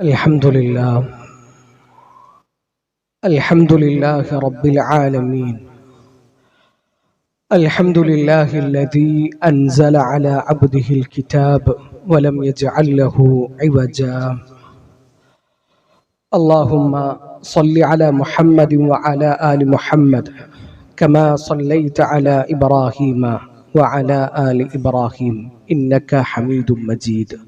الحمد لله. الحمد لله رب العالمين. الحمد لله الذي أنزل على عبده الكتاب ولم يجعل له عوجا. اللهم صل على محمد وعلى آل محمد كما صليت على إبراهيم وعلى آل إبراهيم إنك حميد مجيد.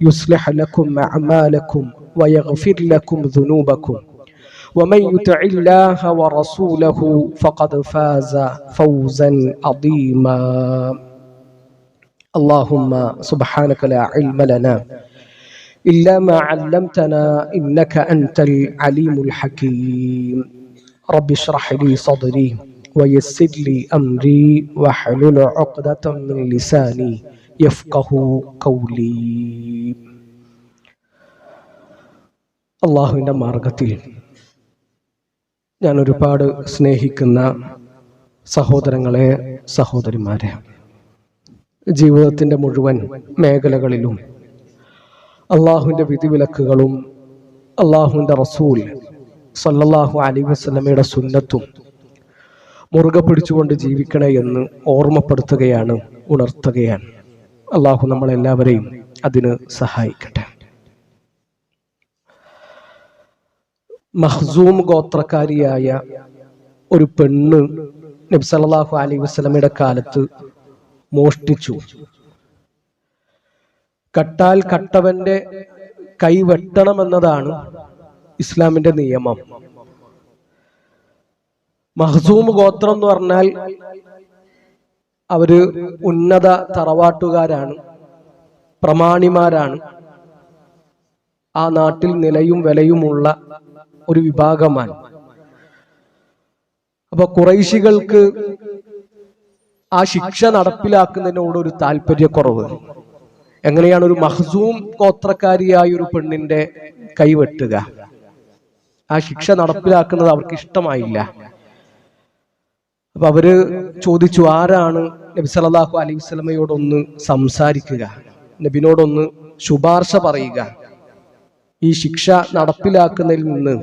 يصلح لكم أعمالكم ويغفر لكم ذنوبكم. ومن يطع الله ورسوله فقد فاز فوزا عظيما. اللهم سبحانك لا علم لنا إلا ما علمتنا إنك أنت العليم الحكيم. رب اشرح لي صدري ويسر لي أمري واحلل عقدة من لساني യഫ്കഹു കൗലി അള്ളാഹുവിന്റെ മാർഗത്തിൽ ഞാൻ ഒരുപാട് സ്നേഹിക്കുന്ന സഹോദരങ്ങളെ സഹോദരിമാരെ ജീവിതത്തിന്റെ മുഴുവൻ മേഖലകളിലും അള്ളാഹുവിന്റെ വിധിവിലക്കുകളും അള്ളാഹുവിന്റെ റസൂൽ സല്ലല്ലാഹു അലൈ വസ്ലമയുടെ സുന്നത്തും മുറുകെ പിടിച്ചുകൊണ്ട് ജീവിക്കണേ എന്ന് ഓർമ്മപ്പെടുത്തുകയാണ് ഉണർത്തുകയാണ്. അള്ളാഹു നമ്മളെല്ലാവരെയും അതിന് സഹായിക്കട്ടെ. മഹ്സൂം ഗോത്രക്കാരിയായ ഒരു പെണ്ണ് നബി അലി അലൈഹി വസല്ലമയുടെ കാലത്ത് മോഷ്ടിച്ചു. കട്ടാൽ കട്ടവന്റെ കൈ വെട്ടണമെന്നതാണ് ഇസ്ലാമിന്റെ നിയമം. മഹസൂം ഗോത്രം എന്ന് പറഞ്ഞാൽ അവർ ഉന്നത തറവാട്ടുകാരാണ് പ്രമാണിമാരാണ്. ആ നാട്ടിൽ നിലയും വിലയുമുള്ള ഒരു വിഭാഗമാണ്. അപ്പൊ കുറൈശികൾക്ക് ആ ശിക്ഷ നടപ്പിലാക്കുന്നതിനോട് ഒരു താല്പര്യക്കുറവ്. എങ്ങനെയാണ് ഒരു മഹസൂം ഗോത്രക്കാരിയായ ഒരു പെണ്ണിന്റെ കൈവെട്ടുക ആ ശിക്ഷ നടപ്പിലാക്കുന്നത് അവർക്ക് ഇഷ്ടമായില്ല. അപ്പൊ അവർ ചോദിച്ചു ആരാണ് നബി സല്ലല്ലാഹു അലൈഹി വസ്ലമയോടൊന്ന് സംസാരിക്കുക? നബിനോടൊന്ന് ശുപാർശ പറയുക. ഈ ശിക്ഷ നടപ്പിലാക്കുന്നതിൽ നിന്ന്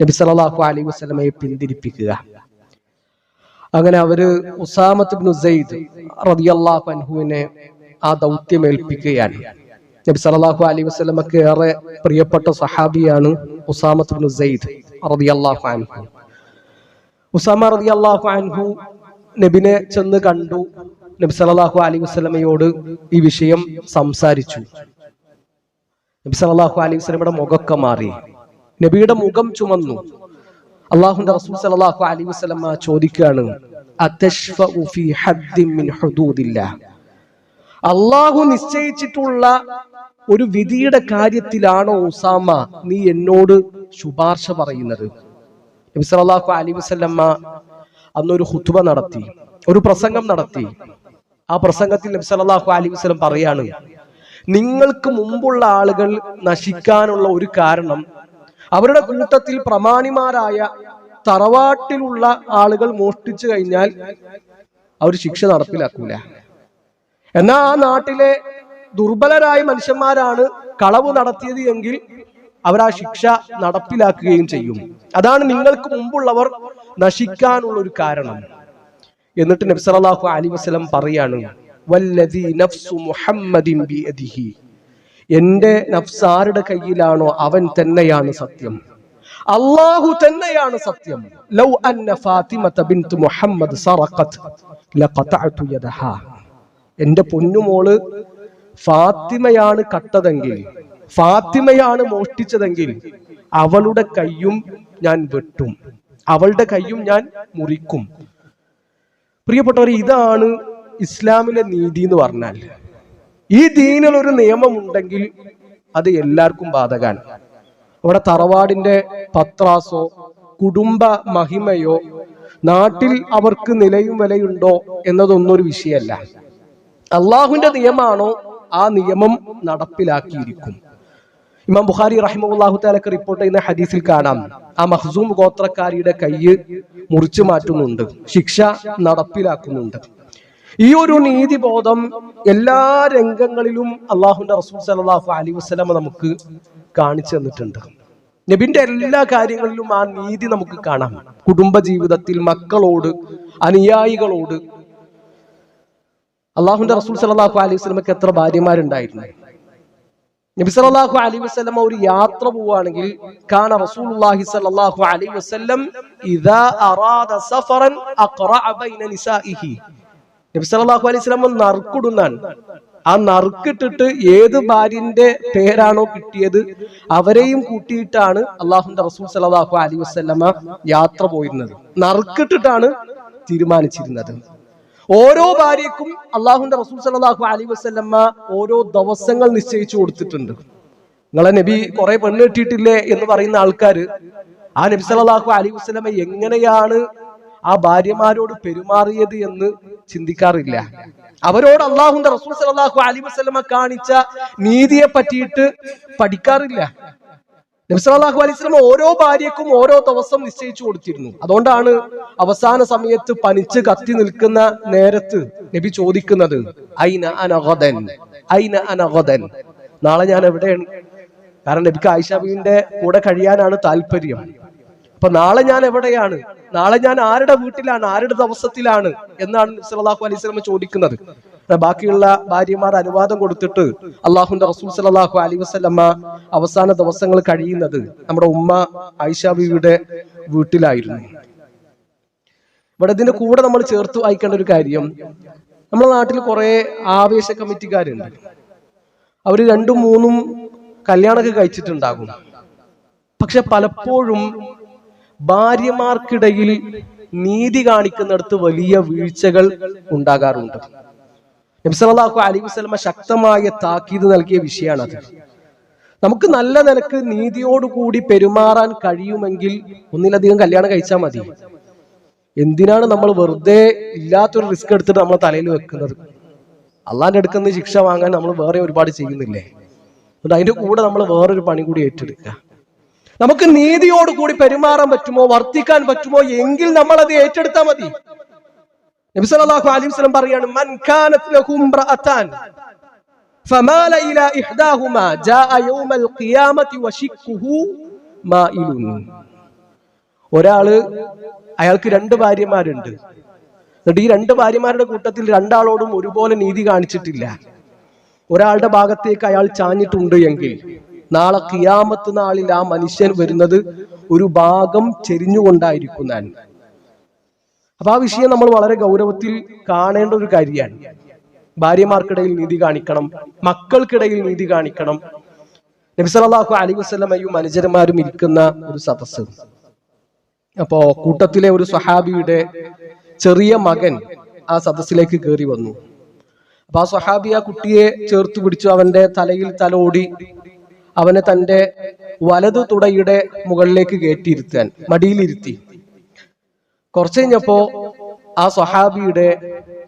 നബി സല്ലല്ലാഹു അലൈഹി വസ്ലമയെ പിന്തിരിപ്പിക്കുക. അങ്ങനെ അവർ ഉസാമത്ത് സെയ്ദ് റളിയല്ലാഹു അൻഹുവിനെ ആ ദൗത്യം ഏൽപ്പിക്കുകയാണ് നബി സല്ലല്ലാഹു അലൈഹി വസ്ലമക്ക് ഏറെ പ്രിയപ്പെട്ട സഹാബിയാണ് ഉസാമത്ത് സെയ്ദ് റളിയല്ലാഹു അൻഹു. ഉസാമ റതി അള്ളാഹു അൻഹു നബിനെ ചെന്ന് കണ്ടു. നബി സലാഹു അലൈഹി വസ്ലമയോട് ഈ വിഷയം സംസാരിച്ചു. നബി സലാഹു അലൈഹി വസ്ലമയുടെ മുഖമൊക്കെ മാറി. നബിയുടെ മുഖം ചുമന്നു. അള്ളാഹുന്റെ റസൂൽ സലാഹു അലൈഹി വസല്ലമ ചോദിക്കുകയാണ് അള്ളാഹു നിശ്ചയിച്ചിട്ടുള്ള ഒരു വിധിയുടെ കാര്യത്തിലാണോ ഉസാമ നീ എന്നോട് ശുപാർശ പറയുന്നത്? നബി അലി അലൈഹി വസല്ലമ്മ അന്നൊരു ഹുത്തുബ നടത്തി ഒരു പ്രസംഗം നടത്തി. ആ പ്രസംഗത്തിൽ നബി സല്ലല്ലാഹു അലൈഹി വസല്ലം പറയാണ് നിങ്ങൾക്ക് മുമ്പുള്ള ആളുകൾ നശിക്കാനുള്ള ഒരു കാരണം അവരുടെ കൂട്ടത്തിൽ പ്രമാണിമാരായ തറവാട്ടിലുള്ള ആളുകൾ മോഷ്ടിച്ചു കഴിഞ്ഞാൽ അവർ ശിക്ഷ നടപ്പിലാക്കൂല. എന്നാൽ ആ നാട്ടിലെ ദുർബലരായ മനുഷ്യന്മാരാണ് കളവ് നടത്തിയത് എങ്കിൽ അവർ ആ ശിക്ഷ നടപ്പിലാക്കുകയും ചെയ്യും. അതാണ് നിങ്ങൾക്ക് മുമ്പുള്ളവർ നശിക്കാനുള്ള ഒരു കാരണം. എന്നിട്ട് നബി സല്ലല്ലാഹു അലൈഹി വസല്ലം പറയാണ് എന്റെ നഫ്സ് ആരുടെ കയ്യിലാണോ അവൻ തന്നെയാണ് സത്യം. അള്ളാഹു തന്നെയാണ് സത്യം. ലൗ അന്ന ഫാത്തിമത ബിൻത് മുഹമ്മദ് സറഖത് ലഖതഅതു യദഹാ. എന്റെ പൊന്നുമോൾ ഫാത്തിമയാണ് കട്ടതെങ്കിൽ ഫാത്തിമയാണ് മോഷ്ടിച്ചതെങ്കിൽ അവളുടെ കയ്യും ഞാൻ വെട്ടും. അവളുടെ കയ്യും ഞാൻ മുറിക്കും. പ്രിയപ്പെട്ടവർ ഇതാണ് ഇസ്ലാമിലെ നീതി എന്ന് പറഞ്ഞാൽ. ഈ ദീനിൽ ഒരു നിയമം ഉണ്ടെങ്കിൽ അത് എല്ലാവർക്കും ബാധകാൻ അവിടെ തറവാടിന്റെ പത്രാസോ കുടുംബ മഹിമയോ നാട്ടിൽ അവർക്ക് നിലയും വിലയുണ്ടോ എന്നതൊന്നും ഒരു വിഷയമല്ല. അള്ളാഹുവിന്റെ നിയമമാണോ ആ നിയമം നടപ്പിലാക്കിയിരിക്കും. ഇമാം ബുഖാരി റഹിമുല്ലാഹു താലക്ക് റിപ്പോർട്ട് ചെയ്യുന്ന ഹദീസിൽ കാണാം. ആ മഹ്സൂം ഗോത്രക്കാരിയുടെ കയ്യ് മുറിച്ചു മാറ്റുന്നുണ്ട്. ശിക്ഷ നടപ്പിലാക്കുന്നുണ്ട്. ഈ ഒരു നീതിബോധം എല്ലാ രംഗങ്ങളിലും അള്ളാഹുന്റെ റസൂൽ സലാഹു അലി വസ്ലമ നമുക്ക് കാണിച്ചു തന്നിട്ടുണ്ട്. നബിന്റെ എല്ലാ കാര്യങ്ങളിലും ആ നീതി നമുക്ക് കാണാം. കുടുംബ ജീവിതത്തിൽ മക്കളോട് അനുയായികളോട്. അള്ളാഹുന്റെ റസൂൽ സലാഹു അലൈഹി വസ്ലമക്ക് എത്ര ഭാര്യമാരുണ്ടായിരുന്നു? നബി സല്ലല്ലാഹു അലൈഹി വസല്ലം ഒരു യാത്ര പോവുകയാണെങ്കിൽ റസൂലുള്ളാഹി സല്ലല്ലാഹു അലൈഹി വസല്ലം ഇദാ സഫറൻ അഖറഅ ബൈന നബി സല്ലല്ലാഹു അലൈഹി നറുക്കിടുന്നാണ്. ആ നറുക്കിട്ടിട്ട് ഏത് ഭാര്യന്റെ പേരാണോ കിട്ടിയത് അവരെയും കൂട്ടിയിട്ടാണ് അള്ളാഹുന്റെ റസൂൽ സല്ലല്ലാഹു അലൈഹി വസല്ലമ യാത്ര പോയിരുന്നത്. നറുക്കിട്ടിട്ടാണ് തീരുമാനിച്ചിരുന്നത്. ഓരോ ഭാര്യക്കും അള്ളാഹുന്റെ റസൂൽ സലാഹു അലി വസ്ല്ലമ്മ ഓരോ ദിവസങ്ങൾ നിശ്ചയിച്ചു കൊടുത്തിട്ടുണ്ട്. നിങ്ങളെ നബി കുറെ പെണ്ണ് കിട്ടിയിട്ടില്ലേ എന്ന് പറയുന്ന ആൾക്കാർ ആ നബി സലാഹു അലി വസ്ലമ എങ്ങനെയാണ് ആ ഭാര്യമാരോട് പെരുമാറിയത് എന്ന് ചിന്തിക്കാറില്ല. അവരോട് അള്ളാഹുന്റെ റസൂൽ സലാഹു അലി വസ്ലമ കാണിച്ച നീതിയെ പറ്റിയിട്ട് പഠിക്കാറില്ല. നബ്സലാഹു അലൈസ്ലം ഓരോ ഭാര്യക്കും ഓരോ ദിവസം നിശ്ചയിച്ചു കൊടുത്തിരുന്നു. അതുകൊണ്ടാണ് അവസാന സമയത്ത് പനിച്ച് കത്തി നിൽക്കുന്ന നേരത്ത് നബി ചോദിക്കുന്നത് ഐന അനഗദൻ ഐന അനഗദൻ നാളെ ഞാൻ എവിടെയാണ്? കാരണം നബിക്ക് ആയിഷാബിന്റെ കൂടെ കഴിയാനാണ് താല്പര്യം. അപ്പൊ നാളെ ഞാൻ എവിടെയാണ്? നാളെ ഞാൻ ആരുടെ വീട്ടിലാണ്? ആരുടെ ദിവസത്തിലാണ്? എന്നാണ് സലാഹു അലൈഹി സ്വലമ ചോദിക്കുന്നത്. ബാക്കിയുള്ള ഭാര്യമാർ അനുവാദം കൊടുത്തിട്ട് അള്ളാഹുന്റെ റസൂൽ സലാഹു അലി വസ്ലമ്മ അവസാന ദിവസങ്ങൾ കഴിയുന്നത് നമ്മുടെ ഉമ്മ ഐഷാബിയുടെ വീട്ടിലായിരുന്നു. ഇവിടെ ഇതിന്റെ കൂടെ നമ്മൾ ചേർത്ത് വായിക്കേണ്ട ഒരു കാര്യം നമ്മുടെ നാട്ടിൽ കുറെ ആവേശ കമ്മിറ്റിക്കാരുണ്ട്. അവർ രണ്ടും മൂന്നും കല്യാണമൊക്കെ കഴിച്ചിട്ടുണ്ടാകും. പക്ഷെ പലപ്പോഴും ഭാര്യമാർക്കിടയിൽ നീതി കാണിക്കുന്നിടത്ത് വലിയ വീഴ്ചകൾ ഉണ്ടാകാറുണ്ട്. നബ്സലാഹു അലി വസ്ലമ ശക്തമായ താക്കീത് നൽകിയ വിഷയമാണ് അത്. നമുക്ക് നല്ല നിലയ്ക്ക് നീതിയോടുകൂടി പെരുമാറാൻ കഴിയുമെങ്കിൽ ഒന്നിലധികം കല്യാണം കഴിച്ചാൽ മതി. എന്തിനാണ് നമ്മൾ വെറുതെ ഇല്ലാത്തൊരു റിസ്ക് എടുത്തിട്ട് നമ്മൾ തലയിൽ വെക്കുന്നത്? അള്ളാന്റെ അടുക്കുന്ന ശിക്ഷ വാങ്ങാൻ നമ്മൾ വേറെ ഒരുപാട് ചെയ്യുന്നില്ലേ? അതുകൊണ്ട് അതിന്റെ കൂടെ നമ്മൾ വേറൊരു പണി കൂടി ഏറ്റെടുക്കുക. നമുക്ക് നീതിയോടുകൂടി പെരുമാറാൻ പറ്റുമോ? വർത്തിക്കാൻ പറ്റുമോ? എങ്കിൽ നമ്മൾ അത് ഏറ്റെടുത്താൽ മതി. നബി സല്ലല്ലാഹു അലൈഹി വസല്ലം മൻ കാനത് ലഹു ഫമാല ജാഅ യൗമൽ ഖിയാമത്തി ഒരാൾ അയാൾക്ക് രണ്ട് ഭാര്യമാരുണ്ട്. എന്നിട്ട് ഈ രണ്ട് ഭാര്യമാരുടെ കൂട്ടത്തിൽ രണ്ടാളോടും ഒരുപോലെ നീതി കാണിച്ചിട്ടില്ല. ഒരാളുടെ ഭാഗത്തേക്ക് അയാൾ ചാഞ്ഞിട്ടുണ്ട് എങ്കിൽ നാളെ കിയാമത്ത് നാളിൽ ആ മനുഷ്യൻ വരുന്നത് ഒരു ഭാഗം ചെരിഞ്ഞുകൊണ്ടായിരിക്കും അപ്പൊ ആ വിഷയം നമ്മൾ വളരെ ഗൗരവത്തിൽ കാണേണ്ട ഒരു കാര്യമാണ്. ഭാര്യമാർക്കിടയിൽ നീതി കാണിക്കണം മക്കൾക്കിടയിൽ നീതി കാണിക്കണം. നബിസലാഹു അലി വസ്ലമയും അനുചരന്മാരും ഇരിക്കുന്ന ഒരു സദസ്സ്. അപ്പോ കൂട്ടത്തിലെ ഒരു സഹാബിയുടെ ചെറിയ മകൻ ആ സദസ്സിലേക്ക് കയറി വന്നു. അപ്പൊ ആ സഹാബി ആ കുട്ടിയെ ചേർത്ത് പിടിച്ചു അവന്റെ തലയിൽ തലോടി അവനെ തന്റെ വലതു തുടയുടെ മുകളിലേക്ക് കയറ്റിയിരുത്താൻ മടിയിലിരുത്തി. കുറച്ചു കഴിഞ്ഞപ്പോ ആ സ്വഹാബിയുടെ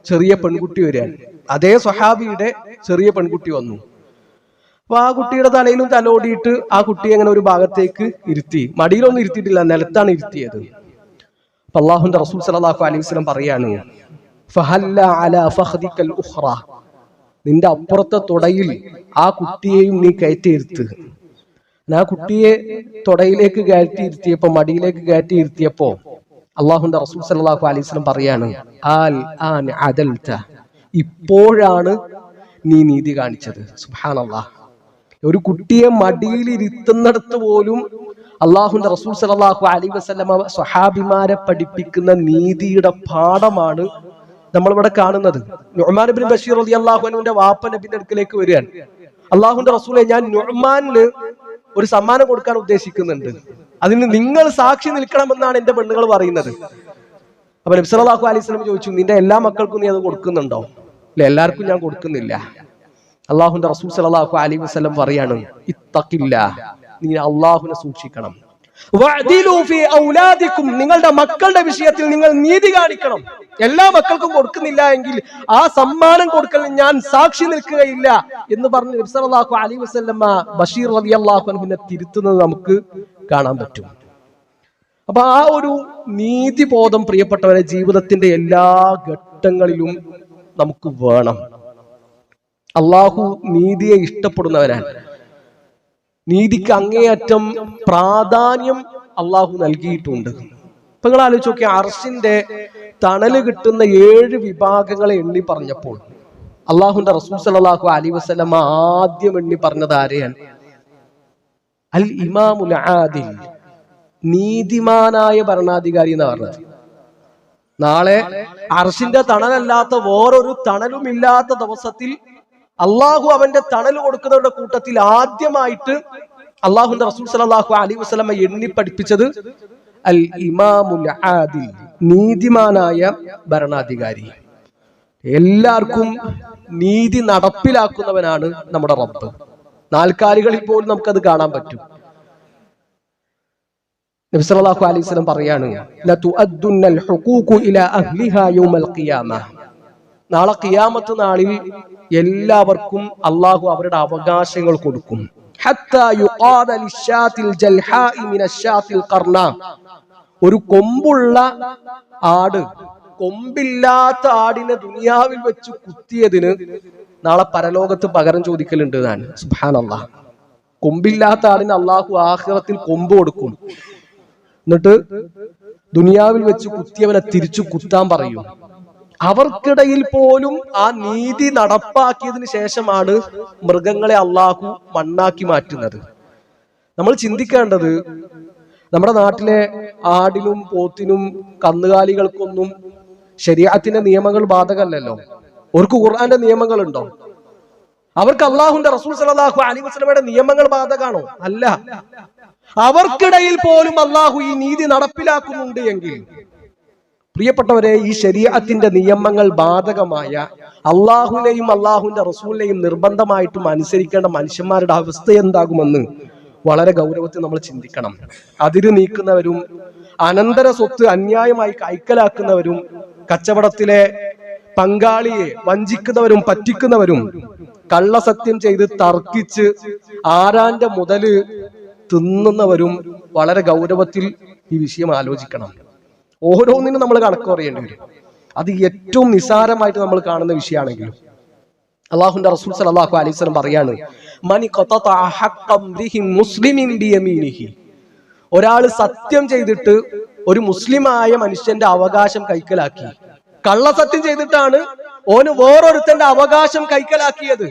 ചെറിയ പെൺകുട്ടി വരികയാണ്. അതേ സ്വഹാബിയുടെ ചെറിയ പെൺകുട്ടി വന്നു. അപ്പൊ ആ കുട്ടിയുടെ തലയിലും തലോടിയിട്ട് ആ കുട്ടിയെ അങ്ങനെ ഒരു ഭാഗത്തേക്ക് ഇരുത്തി. മടിയിലൊന്നും ഇരുത്തിയിട്ടില്ല നിലത്താണ് ഇരുത്തിയത്. അപ്പൊ അള്ളാഹുന്റെ റസൂൽ സലാഹു അലൈഹി വസല്ലം പറയാണ് നിന്റെ അപ്പുറത്തെ തുടയിൽ ആ കുട്ടിയെയും നീ കയറ്റിയിരുത്ത് ആ കുട്ടിയെ തുടയിലേക്ക് കയറ്റി ഇരുത്തിയപ്പോ മടിയിലേക്ക് കയറ്റി ഇരുത്തിയപ്പോ അള്ളാഹുന്റെ റസൂൽ സലാഹു അലൈഹി പറയാണ് ആൽ ഇപ്പോഴാണ് നീ നീതി കാണിച്ചത്. സുഹാൻ അള്ളാഹ് ഒരു കുട്ടിയെ മടിയിലിരുത്തുന്നിടത്ത് പോലും അള്ളാഹുന്റെ റസൂൽ സലാഹു അലി വസ്ലമ സ്വഹാബിമാരെ പഠിപ്പിക്കുന്ന നീതിയുടെ പാഠമാണ് നമ്മളിവിടെ കാണുന്നത്. നുഹ്മാൻ ബഷീർ അലി അള്ളാഹുനുവിന്റെ വാപ്പ നബിന്റെ അടുക്കിലേക്ക് വരികയാണ്. അള്ളാഹുന്റെ റസൂലെ ഞാൻ നുഹ്മാനിന് ഒരു സമ്മാനം കൊടുക്കാൻ ഉദ്ദേശിക്കുന്നുണ്ട്. അതിന് നിങ്ങൾ സാക്ഷി നിൽക്കണമെന്നാണ് എന്റെ പെണ്ണുങ്ങൾ പറയുന്നത്. അപ്പൊ നബി സല്ലല്ലാഹു അലൈഹി വസല്ലം ചോദിച്ചു നിന്റെ എല്ലാ മക്കൾക്കും നീ അത് കൊടുക്കുന്നുണ്ടോ? ഇല്ല എല്ലാവർക്കും ഞാൻ കൊടുക്കുന്നില്ല. അള്ളാഹുന്റെ റസൂൽ സല്ലല്ലാഹു അലൈഹി വസ്ലം പറയാണ് ഇത്തക്കില്ല നീ അള്ളാഹുനെ സൂക്ഷിക്കണം. നിങ്ങളുടെ മക്കളുടെ വിഷയത്തിൽ നിങ്ങൾ നീതി കാണിക്കണം. എല്ലാ മക്കൾക്കും കൊടുക്കുന്നില്ല എങ്കിൽ ആ സമ്മാനം കൊടുക്കൽ ഞാൻ സാക്ഷി നിൽക്കുകയില്ല. എന്ന് പറഞ്ഞു അലി വസ്ലമ്മ ബഷീർ റളിയല്ലാഹു അൻഹുവിനെ തിരുത്തുന്നത് നമുക്ക് കാണാൻ പറ്റും. അപ്പൊ ആ ഒരു നീതിബോധം പ്രിയപ്പെട്ടവരെ ജീവിതത്തിന്റെ എല്ലാ ഘട്ടങ്ങളിലും നമുക്ക് വേണം. അള്ളാഹു നീതിയെ ഇഷ്ടപ്പെടുന്നവനാണ് നീതിക്ക് അങ്ങേയറ്റം പ്രാധാന്യം അള്ളാഹു നൽകിയിട്ടുണ്ട്. ഇപ്പൊ നിങ്ങൾ ആലോചിച്ച് നോക്കി അർഷിന്റെ തണൽ കിട്ടുന്ന ഏഴ് വിഭാഗങ്ങളെ എണ്ണി പറഞ്ഞപ്പോൾ അള്ളാഹുന്റെ റസൂൽ സലാഹു അലി വസ്ലമ ആദ്യം എണ്ണി പറഞ്ഞത് ആരെയാണ്? അൽ ഇമാമുൽ ആദിൽ നീതിമാനായ ഭരണാധികാരി എന്ന് പറഞ്ഞത്. നാളെ അർഷിന്റെ തണലല്ലാത്ത വേറൊരു തണലുമില്ലാത്ത ദിവസത്തിൽ അള്ളാഹു അവന്റെ തണൽ കൊടുക്കുന്നവരുടെ കൂട്ടത്തിൽ ആദ്യമായിട്ട് അള്ളാഹുന്റെ റസൂൽ സലാഹു അലി വസ്ലമ എണ്ണി പഠിപ്പിച്ചത് അൽ ഇമാമുൽ ആദിൽ നീതിമാനായ ഭരണാധികാരി. എല്ലാവർക്കും നീതി നടപ്പിലാക്കുന്നവനാണ് നമ്മുടെ റബ്ബ്. നാൽക്കാലികളിൽ പോലും നമുക്കത് കാണാൻ പറ്റും. നബി സല്ലല്ലാഹു അലൈഹി വസല്ലം പറയാണ് ഹുഖൂഖു ഇലാ അഹ്ലിഹാ യൗമൽ നാളെ ഖിയാമത്ത് നാളിൽ എല്ലാവർക്കും അള്ളാഹു അവരുടെ അവകാശങ്ങൾ കൊടുക്കും. ഹത്താ ജൽഹാഇ ഒരു കൊമ്പുള്ള ആട് കൊമ്പില്ലാത്ത ആടിനെ ദുനിയാവിൽ വെച്ച് കുത്തിയതിന് നാളെ പരലോകത്ത് പകരം ചോദിക്കലുണ്ട് ഞാൻ സുബ്ഹാനല്ലാഹ് കൊമ്പില്ലാത്ത ആടിന് അള്ളാഹു ആഹ്റത്തിൽ കൊമ്പ് കൊടുക്കും. എന്നിട്ട് ദുനിയാവിൽ വെച്ച് കുത്തിയവനെ തിരിച്ചു കുത്താൻ പറയും. അവർക്കിടയിൽ പോലും ആ നീതി നടപ്പാക്കിയതിന് ശേഷമാണ് മൃഗങ്ങളെ അള്ളാഹു മണ്ണാക്കി മാറ്റുന്നത്. നമ്മൾ ചിന്തിക്കേണ്ടത് നമ്മുടെ നാട്ടിലെ ആടിനും പോത്തിനും കന്നുകാലികൾക്കൊന്നും ശരീരത്തിന്റെ നിയമങ്ങൾ ബാധകമല്ലല്ലോ? അവർക്ക് ഖുർആന്റെ നിയമങ്ങളുണ്ടോ? അവർക്ക് അള്ളാഹുന്റെ റസൂൽ സലാഹു അലി വസ്ലമയുടെ നിയമങ്ങൾ ബാധകാണോ അല്ല. അവർക്കിടയിൽ പോലും അള്ളാഹു ഈ നീതി നടപ്പിലാക്കുന്നുണ്ട് എങ്കിൽ പ്രിയപ്പെട്ടവരെ ഈ ശരീരത്തിന്റെ നിയമങ്ങൾ ബാധകമായ അള്ളാഹുവിനെയും അള്ളാഹുവിന്റെ റസൂലിനെയും നിർബന്ധമായിട്ടും അനുസരിക്കേണ്ട മനുഷ്യന്മാരുടെ അവസ്ഥ എന്താകുമെന്ന് വളരെ ഗൗരവത്തിൽ നമ്മൾ ചിന്തിക്കണം. അതിര് നീക്കുന്നവരും അനന്തര സ്വത്ത് അന്യായമായി കൈക്കലാക്കുന്നവരും കച്ചവടത്തിലെ പങ്കാളിയെ വഞ്ചിക്കുന്നവരും പറ്റിക്കുന്നവരും കള്ളസത്യം ചെയ്ത് തർക്കിച്ച് ആരാന്റെ മുതൽ തിന്നുന്നവരും വളരെ ഗൗരവത്തിൽ ഈ വിഷയം ആലോചിക്കണം. ഓരോന്നിനും നമ്മൾ കണക്ക് പറയേണ്ടി വരും. അത് ഏറ്റവും നിസാരമായിട്ട് നമ്മൾ കാണുന്ന വിഷയമാണെങ്കിലും. അള്ളാഹുന്റെ റസൂൽ സല്ലല്ലാഹു അലൈഹി വസല്ലം പറയാണ് മനി മുസ്ലിമിൻ ഒരാൾ സത്യം ചെയ്തിട്ട് ഒരു മുസ്ലിമായ മനുഷ്യന്റെ അവകാശം കൈക്കലാക്കി. കള്ളസത്യം ചെയ്തിട്ടാണ് ഓന് വേറൊരുത്തന്റെ അവകാശം കൈക്കലാക്കിയത്.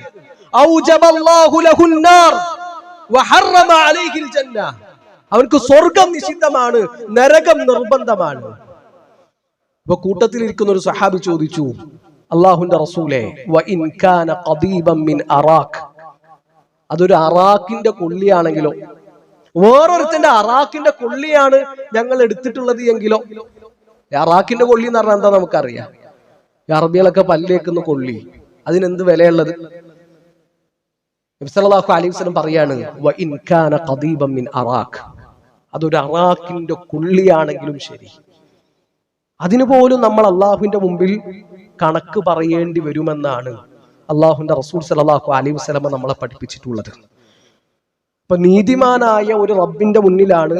അവൻക്ക് സ്വർഗം നിഷിദ്ധമാണ് നരകം നിർബന്ധമാണ്. ഇപ്പൊ കൂട്ടത്തിൽ ഇരിക്കുന്ന ഒരു സഹാബി ചോദിച്ചു അള്ളാഹുന്റെ റസൂലെ അതൊരു അറാഖിന്റെ കൊള്ളിയാണെങ്കിലോ വേറൊരുത്തന്റെ അറാഖിന്റെ കൊള്ളിയാണ് ഞങ്ങൾ എടുത്തിട്ടുള്ളത് എങ്കിലോ? അറാഖിന്റെ കൊള്ളി എന്ന് പറഞ്ഞാൽ എന്താ നമുക്കറിയാം? അറബികളൊക്കെ പല്ലേക്കുന്ന കൊള്ളി. അതിനെന്ത് വിലയുള്ളത്? നബിസല്ലാഹു അലൈഹി വസല്ലം പറയാണ് മിൻ അതൊരു അറാഖിന്റെ കൊള്ളിയാണെങ്കിലും ശരി. അതിനു പോലും നമ്മൾ അള്ളാഹുവിന്റെ മുമ്പിൽ കണക്ക് പറയേണ്ടി വരുമെന്നാണ് അള്ളാഹുന്റെ റസൂൽ സലാഹു അലൈഹി വസ്ലമ നമ്മളെ പഠിപ്പിച്ചിട്ടുള്ളത്. അപ്പൊ നീതിമാനായ ഒരു റബ്ബിന്റെ മുന്നിലാണ്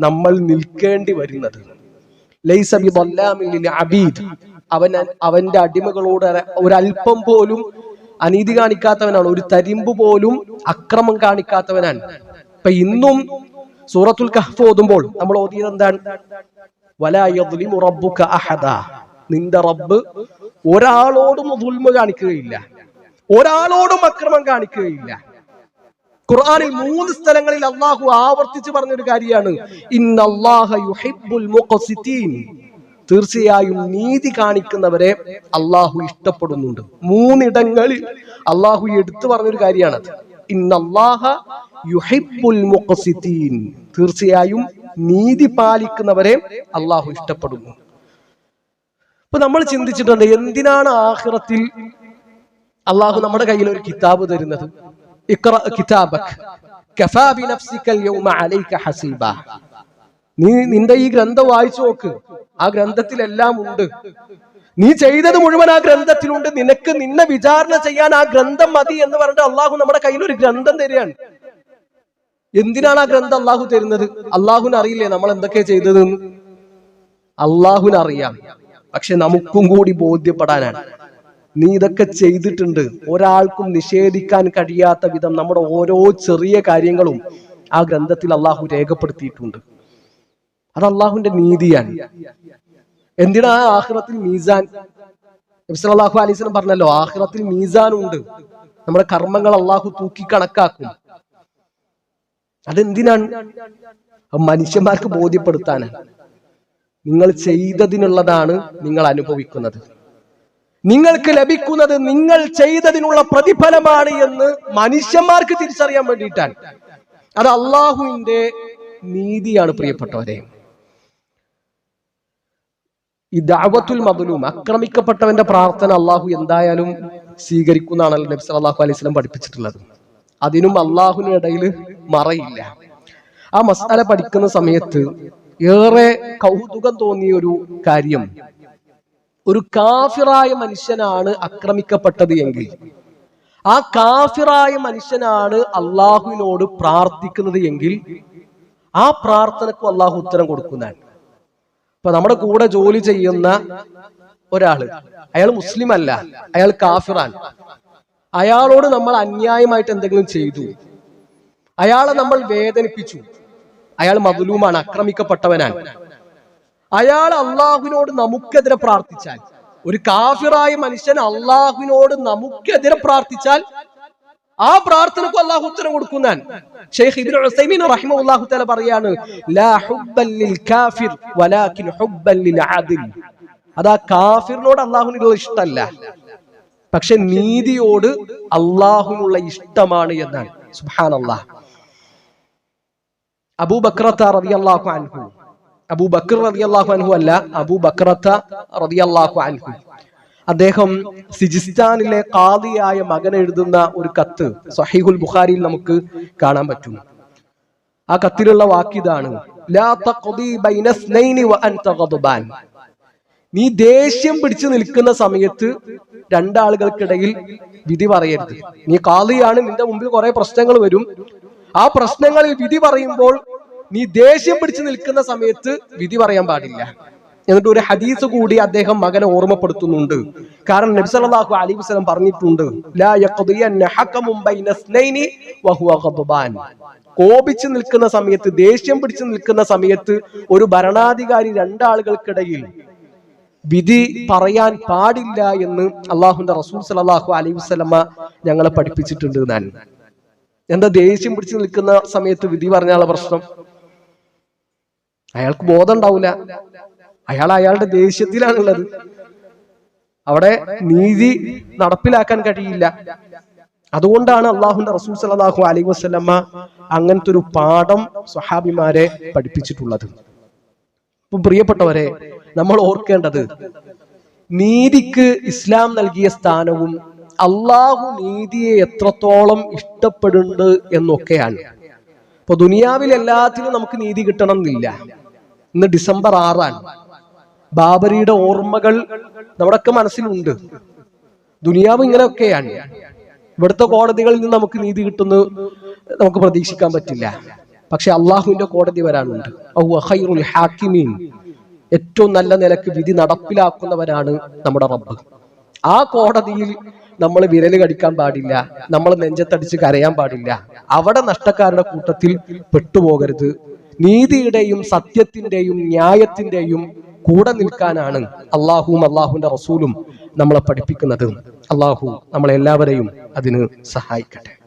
നമ്മൾ നിൽക്കേണ്ടി വരുന്നത്. അബീദ്. അവൻ അവന്റെ അടിമകളോട് ഒരല്പം പോലും അനീതി കാണിക്കാത്തവനാണ്. ഒരു തരിമ്പ് പോലും അക്രമം കാണിക്കാത്തവനാണ്. ഇപ്പൊ ഇന്നും സൂറത്തുൽ കഹ്ഫ് ഓതുമ്പോൾ നമ്മൾ ഓതിയത് എന്താണ്? നിന്റെ റബ്ബ് ഒരാളോടും ദുൽമ കാണിക്കുകയില്ല. ഒരാളോടും അക്രമം കാണിക്കുകയില്ല. ഖുർആനിൽ മൂന്ന് സ്ഥലങ്ങളിൽ അള്ളാഹു ആവർത്തിച്ച് പറഞ്ഞൊരു കാര്യമാണ്. തീർച്ചയായും നീതി കാണിക്കുന്നവരെ അള്ളാഹു ഇഷ്ടപ്പെടുന്നുണ്ട്. മൂന്നിടങ്ങളിൽ അള്ളാഹു എടുത്തു പറഞ്ഞൊരു കാര്യമാണത്. തീർച്ചയായും നീതി പാലിക്കുന്നവരെ അള്ളാഹു ഇഷ്ടപ്പെടുന്നു. ഇപ്പൊ നമ്മൾ ചിന്തിച്ചിട്ടുണ്ട് എന്തിനാണ് ആഹ്റത്തിൽ അള്ളാഹു നമ്മുടെ കയ്യിൽ ഒരു കിതാബ് തരുന്നത്? ഇഖ്റ കിതാബക് കഫാ بنفسك അൽയൗമ അലൈക ഹസീബ നീ നിന്റെ ഈ ഗ്രന്ഥം വായിച്ചു നോക്ക്. ആ ഗ്രന്ഥത്തിലെല്ലാം ഉണ്ട്. നീ ചെയ്തത് മുഴുവൻ ആ ഗ്രന്ഥത്തിലുണ്ട്. നിനക്ക് നിന്നെ വിചാരണ ചെയ്യാൻ ആ ഗ്രന്ഥം മതി എന്ന് പറഞ്ഞിട്ട് അള്ളാഹു നമ്മുടെ കയ്യിൽ ഒരു ഗ്രന്ഥം തരികയാണ്. എന്തിനാണ് ആ ഗ്രന്ഥം അള്ളാഹു തരുന്നത്? അള്ളാഹുവിന് അറിയില്ലേ നമ്മൾ എന്തൊക്കെ ചെയ്തതെന്ന്? അള്ളാഹുവിന് അറിയാം. പക്ഷെ നമുക്കും കൂടി ബോധ്യപ്പെടാനാണ്. നീ ഇതൊക്കെ ചെയ്തിട്ടുണ്ട്. ഒരാൾക്കും നിഷേധിക്കാൻ കഴിയാത്ത വിധം നമ്മുടെ ഓരോ ചെറിയ കാര്യങ്ങളും ആ ഗ്രന്ഥത്തിൽ അള്ളാഹു രേഖപ്പെടുത്തിയിട്ടുണ്ട്. അത് അള്ളാഹുവിന്റെ നീതിയാണ്. എന്തിനാ ആഹ്റത്തിൽ മീസാൻ? അള്ളാഹു അലൈസ്ലം പറഞ്ഞല്ലോ ആഹ്റത്തിൽ മീസാൻ ഉണ്ട്. നമ്മുടെ കർമ്മങ്ങൾ അള്ളാഹു തൂക്കി കണക്കാക്കും. അതെന്തിനാണ്? അത് മനുഷ്യന്മാർക്ക് ബോധ്യപ്പെടുത്താനാണ്. നിങ്ങൾ ചെയ്തതിനുള്ളതാണ് നിങ്ങൾ അനുഭവിക്കുന്നത്. നിങ്ങൾക്ക് ലഭിക്കുന്നത് നിങ്ങൾ ചെയ്തതിനുള്ള പ്രതിഫലമാണ് എന്ന് മനുഷ്യന്മാർക്ക് തിരിച്ചറിയാൻ വേണ്ടിയിട്ടാണ്. അത് അള്ളാഹുവിന്റെ നീതിയാണ് പ്രിയപ്പെട്ടവരെ. ഈ ദാവത്തുൽ മദലൂം ആക്രമിക്കപ്പെട്ടവന്റെ പ്രാർത്ഥന അള്ളാഹു എന്തായാലും സ്വീകരിക്കുന്നതാണല്ലോ നബി അള്ളാഹു അലൈഹി സ്വലം പഠിപ്പിച്ചിട്ടുള്ളത്. അതിനും അള്ളാഹുവിനിടയിൽ മറയില്ല. ആ മസാല പഠിക്കുന്ന സമയത്ത് ഏറെ കൗതുകം തോന്നിയ ഒരു കാര്യം ഒരു കാഫിറായ മനുഷ്യനാണ് ആക്രമിക്കപ്പെട്ടത് എങ്കിൽ. ആ കാഫിറായ മനുഷ്യനാണ് അള്ളാഹുവിനോട് പ്രാർത്ഥിക്കുന്നത് എങ്കിൽ ആ പ്രാർത്ഥനക്കും അള്ളാഹു ഉത്തരം കൊടുക്കുന്നതാണ്. ഇപ്പൊ നമ്മുടെ കൂടെ ജോലി ചെയ്യുന്ന ഒരാൾ അയാൾ മുസ്ലിം അല്ല അയാൾ കാഫിറാൻ അയാളോട് നമ്മൾ അന്യായമായിട്ട് എന്തെങ്കിലും ചെയ്തു. അയാളെ നമ്മൾ വേദനിപ്പിച്ചു. അയാൾ മതുലൂമാണ് ആക്രമിക്കപ്പെട്ടവനാണ്. അയാൾ അള്ളാഹുവിനോട് നമുക്കെതിരെ പ്രാർത്ഥിച്ചാൽ ഒരു കാഫിറായ മനുഷ്യൻ അള്ളാഹുവിനോട് നമുക്കെതിരെ പ്രാർത്ഥിച്ചാൽ ആ പ്രാർത്ഥനക്ക് അള്ളാഹു ഉത്തരം കൊടുക്കുന്നതാണ് ഷെയ്ഖ് ഇബ്നു ഉസൈമീൻ പറയാണ് ലാ കാഫിർ ആദിൽ അതാ കാഫിറിനോട് അള്ളാഹുവിനുള്ള ഇഷ്ടമല്ല. പക്ഷെ നീതിയോട് അള്ളാഹുവിനുള്ള ഇഷ്ടമാണ് എന്നാണ്. സുബ്ഹാനല്ലാഹ്. അബൂബക്രത്ത റളിയല്ലാഹു അൻഹു അബൂബക്കർ അൻഹു അല്ല അബൂബക്രത്ത റളിയല്ലാഹു അൻഹു. അദ്ദേഹം സിജിസ്ഥാനിലെ കാദിയായ മകൻ എഴുതുന്ന ഒരു കത്ത് സഹീഹുൽ ബുഖാരിയിൽ നമുക്ക് കാണാൻ പറ്റും. ആ കത്തിലുള്ള വാക്കിതാണ് നീ ദേഷ്യം പിടിച്ചു നിൽക്കുന്ന സമയത്ത് രണ്ടാളുകൾക്കിടയിൽ വിധി പറയരുത്. നീ കാളിയാണ് നിന്റെ മുമ്പിൽ കുറെ പ്രശ്നങ്ങൾ വരും. ആ പ്രശ്നങ്ങളിൽ വിധി പറയുമ്പോൾ നീ ദേഷ്യം പിടിച്ചു നിൽക്കുന്ന സമയത്ത് വിധി പറയാൻ പാടില്ല. എന്നിട്ട് ഒരു ഹദീസ് കൂടി അദ്ദേഹം മകനെ ഓർമ്മപ്പെടുത്തുന്നുണ്ട്. കാരണം നബി സല്ലല്ലാഹു അലൈഹി വസല്ലം പറഞ്ഞിട്ടുണ്ട് ലാ ബൈന വഹുവ ഖദ്ബാൻ. കോപിച്ചു നിൽക്കുന്ന സമയത്ത് ദേഷ്യം പിടിച്ചു നിൽക്കുന്ന സമയത്ത് ഒരു ഭരണാധികാരി രണ്ടാളുകൾക്കിടയിൽ വിധി പറയാൻ പാടില്ല എന്ന് അള്ളാഹുന്റെ റസൂൽ സല്ലല്ലാഹു അലൈഹി വസല്ലമ ഞങ്ങളെ പഠിപ്പിച്ചിട്ടുണ്ട് ഞാൻ എന്താ ദേഷ്യം പിടിച്ചു നിൽക്കുന്ന സമയത്ത് വിധി പറഞ്ഞാലുള്ള പ്രശ്നം? അയാൾക്ക് ബോധം ഉണ്ടാവില്ല അയാൾ അയാളുടെ ദേഷ്യത്തിലാണുള്ളത്. അവിടെ നീതി നടപ്പിലാക്കാൻ കഴിയില്ല. അതുകൊണ്ടാണ് അള്ളാഹുന്റെ റസൂൽ സലാഹു അലൈഹി വസല്ലമ അങ്ങനത്തെ ഒരു പാഠം സ്വഹാബിമാരെ പഠിപ്പിച്ചിട്ടുള്ളത്. ഇപ്പം പ്രിയപ്പെട്ടവരെ നമ്മൾ ഓർക്കേണ്ടത് നീതിക്ക് ഇസ്ലാം നൽകിയ സ്ഥാനവും അള്ളാഹു നീതിയെ എത്രത്തോളം ഇഷ്ടപ്പെടുന്നുണ്ട് എന്നൊക്കെയാണ്. ഇപ്പൊ ദുനിയാവിൽ എല്ലാത്തിനും നമുക്ക് നീതി കിട്ടണം എന്നില്ല ഇന്ന് ഡിസംബർ ആറാണ്. ബാബരിയുടെ ഓർമ്മകൾ നമ്മുടെയൊക്കെ മനസ്സിലുണ്ട്. ദുനിയാവ് ഇങ്ങനെയൊക്കെയാണ്. ഇവിടുത്തെ കോടതികളിൽ നിന്ന് നമുക്ക് നീതി കിട്ടുന്ന നമുക്ക് പ്രതീക്ഷിക്കാൻ പറ്റില്ല. പക്ഷെ അള്ളാഹുവിന്റെ കോടതി വരാനുണ്ട്. ഹാക്കിമീൻ. ഏറ്റവും നല്ല നിലയ്ക്ക് വിധി നടപ്പിലാക്കുന്നവരാണ് നമ്മുടെ റബ്ബ്. ആ കോടതിയിൽ നമ്മൾ വിരൽ കടിക്കാൻ പാടില്ല. നമ്മൾ നെഞ്ചത്തടിച്ച് കരയാൻ പാടില്ല. അവിടെ നഷ്ടക്കാരുടെ കൂട്ടത്തിൽ പെട്ടുപോകരുത്. നീതിയുടെയും സത്യത്തിന്റെയും ന്യായത്തിന്റെയും കൂടെ നിൽക്കാനാണ് അള്ളാഹുവും അള്ളാഹുവിന്റെ റസൂലും നമ്മളെ പഠിപ്പിക്കുന്നത്. അള്ളാഹു നമ്മളെല്ലാവരെയും അതിന് സഹായിക്കട്ടെ.